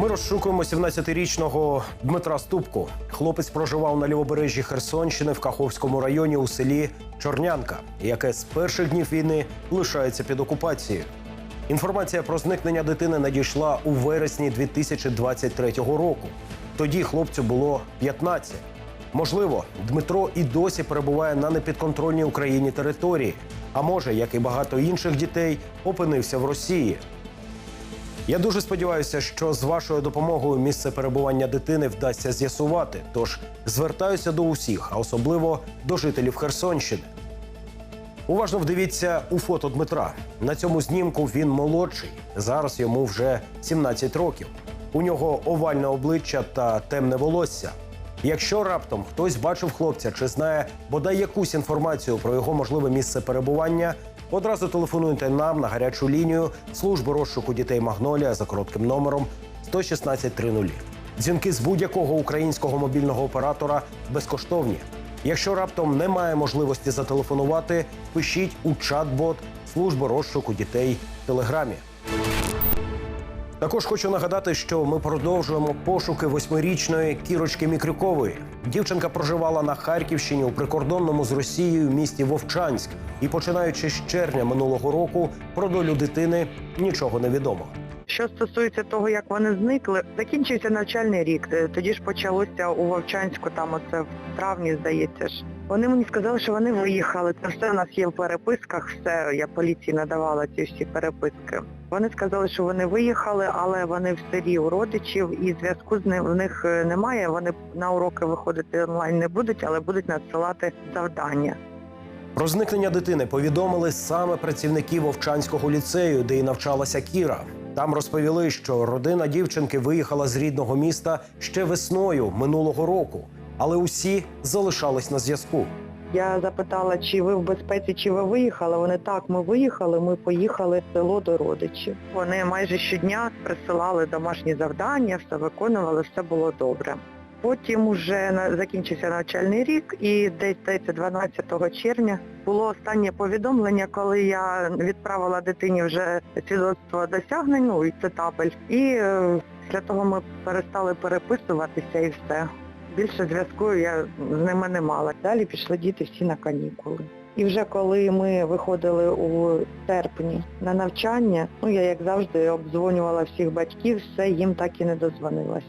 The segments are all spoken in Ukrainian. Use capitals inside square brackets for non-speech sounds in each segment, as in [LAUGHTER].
Ми розшукуємо 17-річного Дмитра Ступку. Хлопець проживав на лівобережжі Херсонщини в Каховському районі у селі Чорнянка, яке з перших днів війни лишається під окупацією. Інформація про зникнення дитини надійшла у вересні 2023 року. Тоді хлопцю було 15. Можливо, Дмитро і досі перебуває на непідконтрольній Україні території, а може, як і багато інших дітей, опинився в Росії. Я дуже сподіваюся, що з вашою допомогою місце перебування дитини вдасться з'ясувати. Тож звертаюся до усіх, а особливо до жителів Херсонщини. Уважно вдивіться у фото Дмитра. На цьому знімку він молодший. Зараз йому вже 17 років. У нього овальне обличчя та темне волосся. Якщо раптом хтось бачив хлопця чи знає бодай якусь інформацію про його можливе місце перебування, одразу телефонуйте нам на гарячу лінію служби розшуку дітей Магнолія за коротким номером 11630. Дзвінки з будь-якого українського мобільного оператора безкоштовні. Якщо раптом немає можливості зателефонувати, пишіть у чат-бот служби розшуку дітей в телеграмі. Також хочу нагадати, що ми продовжуємо пошуки восьмирічної Кірочки Мікрюкової. Дівчинка проживала на Харківщині у прикордонному з Росією місті Вовчанськ. І починаючи з червня минулого року про долю дитини нічого не відомо. Що стосується того, як вони зникли, закінчився навчальний рік. Е, Тоді ж почалося у Вовчанську, там оце в травні, здається ж. Вони мені сказали, що вони виїхали. Це все у нас є в переписках, все, я поліції надавала ці всі переписки. Вони сказали, що вони виїхали, але вони в селі у родичів і зв'язку з ним в них е, немає. Вони на уроки виходити онлайн не будуть, але будуть надсилати завдання. Про зникнення дитини повідомили саме працівники Вовчанського ліцею, де і навчалася Кіра. Там розповіли, що родина дівчинки виїхала з рідного міста ще весною минулого року, але усі залишались на зв'язку. Я запитала, чи ви в безпеці, чи ви виїхали. Вони так, ми виїхали, ми поїхали в село до родичів. Вони майже щодня присилали домашні завдання, все виконували, все було добре. Потім на- закінчився навчальний рік і десь 12 червня було останнє повідомлення, коли я відправила дитині вже свідоцтво досягнень, ну і це табель. І е, після того ми перестали переписуватися і все. Більше зв'язку я з ними не мала. Далі пішли діти всі на канікули. І вже коли ми виходили у серпні на навчання, ну я як завжди обдзвонювала всіх батьків, все їм так і не дозвонилася.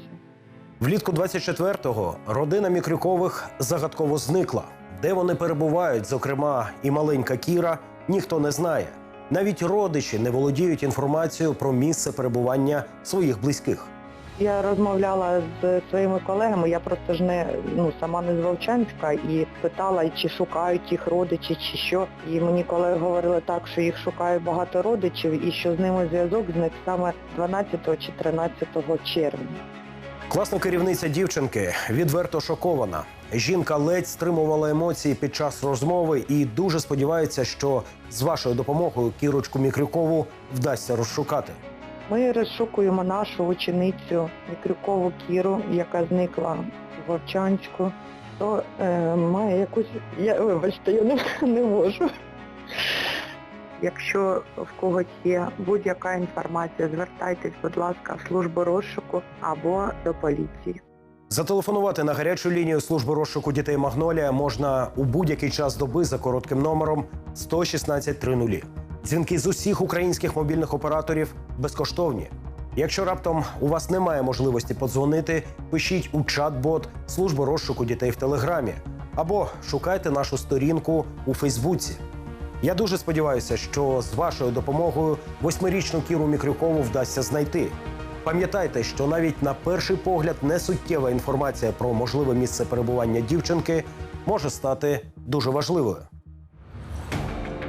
Влітку 24-го родина Мікрюкових загадково зникла. Де вони перебувають, зокрема, і маленька Кіра, ніхто не знає. Навіть родичі не володіють інформацією про місце перебування своїх близьких. Я розмовляла з своїми колегами, я просто ж не ну сама не з Вовчанська і питала, чи шукають їх родичі, чи що. І мені колеги говорили так, що їх шукають багато родичів і що з ними зв'язок зник саме 12 чи 13 червня. Класна керівниця дівчинки відверто шокована. Жінка ледь стримувала емоції під час розмови і дуже сподівається, що з вашою допомогою Кірочку Мікрюкову вдасться розшукати. Ми розшукуємо нашу ученицю Мікрюкову Кіру, яка зникла в Вовчанську. То е, має якусь. Я вибачте, я не, [LAUGHS] не можу. Якщо в когось є будь-яка інформація, звертайтесь, будь ласка, в службу розшуку або до поліції. Зателефонувати на гарячу лінію служби розшуку дітей Магнолія можна у будь-який час доби за коротким номером 11630. Дзвінки з усіх українських мобільних операторів безкоштовні. Якщо раптом у вас немає можливості подзвонити, пишіть у чат-бот служби розшуку дітей в Телеграмі або шукайте нашу сторінку у Фейсбуці. Я дуже сподіваюся, що з вашою допомогою восьмирічну Кіру Мікрюкову вдасться знайти. Пам'ятайте, що навіть на перший погляд несуттєва інформація про можливе місце перебування дівчинки може стати дуже важливою.